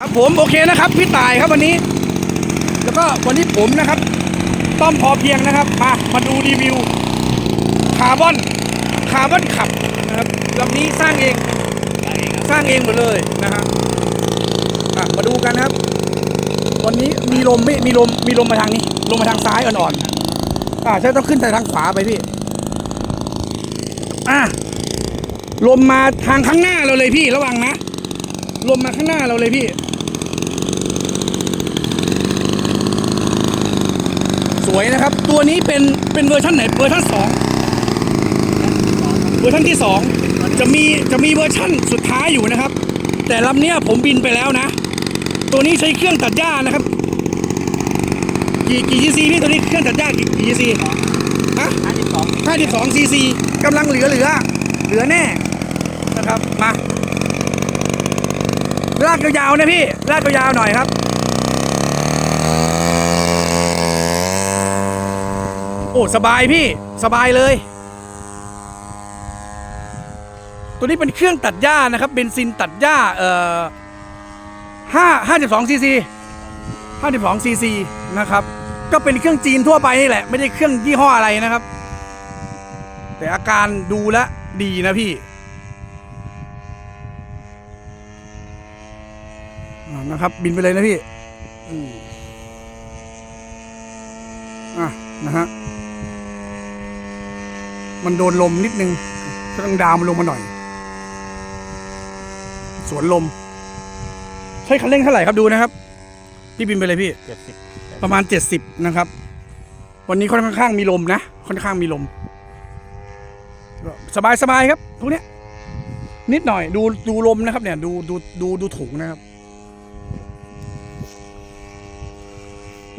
ครับผมโอเคนะครับพี่ต่ายครับวันนี้ แล้วก็วันนี้ผมนะครับ ต้อมพอเพียงนะครับ มามาดูรีวิวคาร์บอนคาร์บอนขับนะครับลำนี้สร้างเองสร้างเองหมดเลยนะฮะอะมาดูกันนะครับ วันนี้มีลมไม่มีลมมีลมมาทางนี้ ลมมาทางซ้ายอ่อนๆอ่าใช่ต้องขึ้นแต่ทางขวาไปพี่อะลมมาทางข้างหน้าเราเลยพี่ระวังนะลมมาข้างหน้าเราเลยพี่ วยนะครับ ตัวนี้เป็นเป็นเวอร์ชันไหนเวอร์ชันสองเวอร์ชันที่สองจะมีจะมีเวอร์ชันสุดท้ายอยู่นะครับ แต่ลำเนี้ยผมบินไปแล้วนะ ตัวนี้ใช้เครื่องตัดหญ้านะครับ กี่กี่ซีซีพี่ตัวนี้เครื่องตัดหญ้ากี่กี่ซีซีฮะห้าสิบสองห้าสิบสองซีซีกำลังเหลือเหลือเหลือแน่นะครับมาลากยาวๆนะพี่ลากยาวๆหน่อยครับ อ้สบายพี่สบายเลย ตัวนี้เป็นเครื่องตัดหญ้านะครับเบนซินตัดหญ้าเอ่อห้าห้าสิบสองซีซีห้าสิบสองซีซีนะครับ ก็เป็นเครื่องจีนทั่วไปนี่แหละ ไม่ได้เครื่องยี่ห้ออะไรนะครับ แต่อาการดูแลดีนะพี่นะครับ บินไปเลยนะพี่อะนะฮะ มันโดนลมนิดนึงก็ต้องดาวมันลงมาหน่อย สวนลม ใช้คันเร่งเท่าไหร่ครับดูนะครับ พี่บินไปเลยพี่ เจ็ดสิบประมาณ 70 นะครับ วันนี้ค่อนข้างมีลมนะ ค่อนข้างมีลม สบายสบายๆครับพวกเนี้ย นิดหน่อยดูดูลมนะครับ เนี่ยดูดูดูดูถุงนะครับ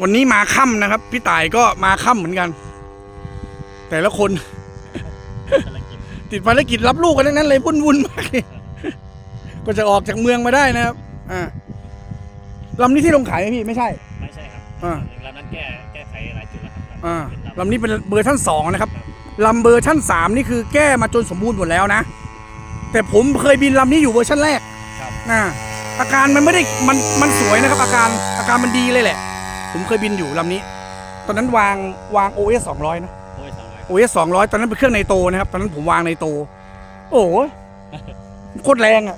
วันนี้มาค่ำนะครับ พี่ต่ายก็มาค่ำเหมือนกัน แต่ละคน ภารกิจติดภารกิจรับลูกกันทั้งนั้นเลยวุ่นวุ่นๆมากเลยก็จะออกจากเมืองมาได้นะครับ อ่าลำนี้ที่ลงขายไหมพี่ไม่ใช่ ไม่ใช่ครับอ่า ลำนั้นแก้แก้ไขหลายจุดแล้วครับอ่าเป็นลำนี้เป็นเบอร์ชั่นสองนะครับลำเบอร์ชั่นสามนี่คือแก้มาจนสมบูรณ์หมดแล้วนะ แต่ผมเคยบินลำนี้อยู่เวอร์ชั่นแรกครับนะอาการมันไม่ได้มันมันสวยนะครับอาการอาการมันดีเลยแหละ ผมเคยบินอยู่ลำนี้ ตอนนั้นวางวาง OS 200นะ โอ้ยสองร้อย OS 200ตอนนั้นเป็นเครื่องในโตนะครับตอนนั้นผมวางในโต โอ้โหโคตรแรงอะ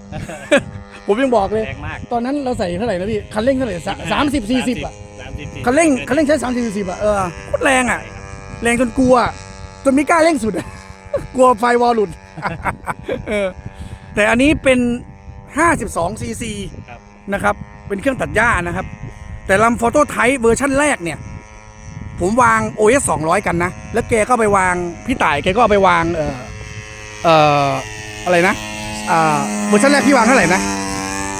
ผมยังบอกเลย แรงมากตอนนั้นเราใส่เท่าไหร่นะพี่คันเร่งเท่าไหร่สามสิบสี่สิบอะสามสิบสี่คันเร่งคันเร่งใช้สามสิบสี่สิบอะเออโคตรแรงอะ แรงจนกลัวจนไม่กล้าเร่งสุดอะกลัวไฟวอลหลุดเออแต่อันนี้เป็น52ซีซีครับนะครับ เป็นเครื่องตัดหญ้านะครับ แต่ลำโฟโต้ไทป์เวอร์ชั่นแรกเนี่ย ผมวาง OS 200 กันนะ แล้วแกก็ไปวางพี่ต่ายแกก็เอาไปวางเอ่อเอ่ออะไรนะอ่าเวอร์ชันแรกพี่วางเท่าไหร่นะ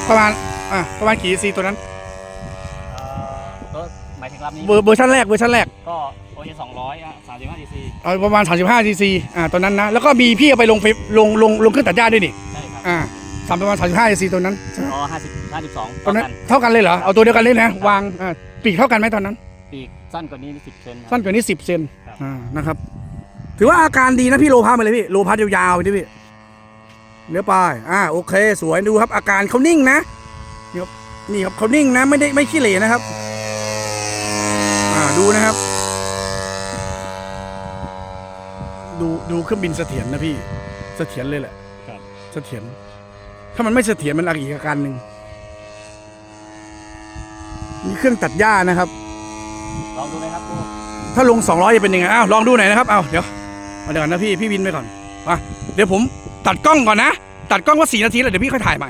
ประมาณอะประมาณกี่ซีตัวนั้นเอ่อตัวหมายถึงลำนี้เวอร์เวอร์ชันแรกเวอร์ชันแรกก็โอ้ยสองร้อยสามสิบห้าดีซีเอาประมาณ 35ซีซีอ่าตอนนั้นนะ แล้วก็มีพี่เอาไปลงเฟซลงลงลงเครื่องตัดหญ้าด้วยนี่ใช่ครับอ่าสามประมาณ 35ซีซีตัวนั้นอ๋อห้าสิบห้าสิบสองตอนนั้นเท่ากันเลยเหรอ เอาตัวเดียวกันเลยนะ วางอ่าปีกเท่ากันไหมตอนนั้น ปีกสั้นกว่านี้สิบเซนครับ สั้นกว่านี้10เซนครับ อ่านะครับ ถือว่าอาการดีนะพี่โลพาไปเลยพี่โลพายาวๆไปดิพี่เนื้อปลายอ่าโอเค สวยดูครับอาการเขานิ่งนะนี่ครับนี่ครับเขานิ่งนะไม่ได้ไม่ขี้เหร่นะครับ อ่าดูนะครับ ดูดูเครื่องบินเสถียรนะพี่เสถียรเลยแหละ ครับ เสถียร ถ้ามันไม่เสถียรมันอีกอาการหนึ่งนี่เครื่องตัดหญ้านะครับ ลองดูเลยครับดูถ้าลง 200จะเป็นยังไงอ้าวลองดูหน่อยนะครับเอาเดี๋ยวเอาเดี๋ยวก่อนนะพี่พี่วินไปก่อนมาเดี๋ยวผมตัดกล้องก่อนนะ ตัดกล้องว่าสีนาทีแล้วเดี๋ยวพี่ค่อยถ่ายใหม่